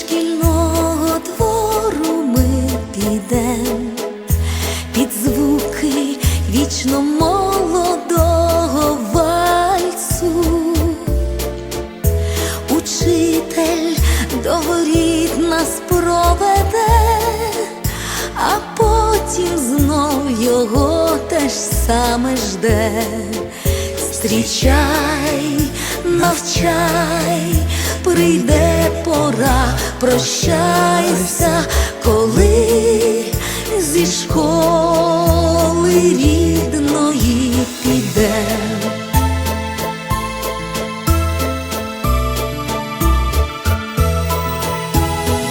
шкільного двору ми підем під звуки вічно молодого вальцу, учитель до воріт нас проведе, а потім знов його теж саме жде. Зустрічай, навчай, прийде пора прощайся, коли зі школи рідної підем.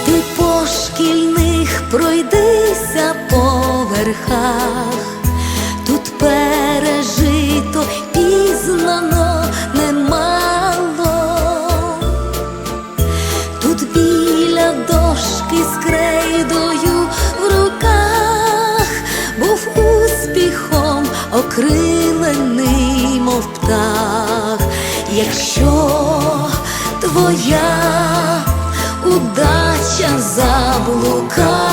Ти по шкільних пройдися по верхах, окрилений, мов птах, якщо твоя удача заблукала,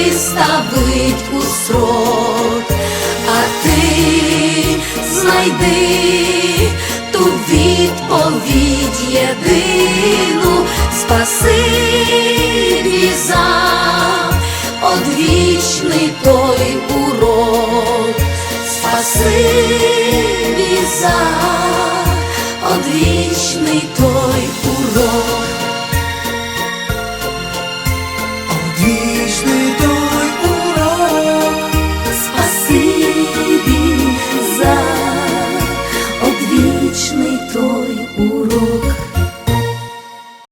виставить у срок, а ти знайди ту відповідь єдину, спасибі за одвічний той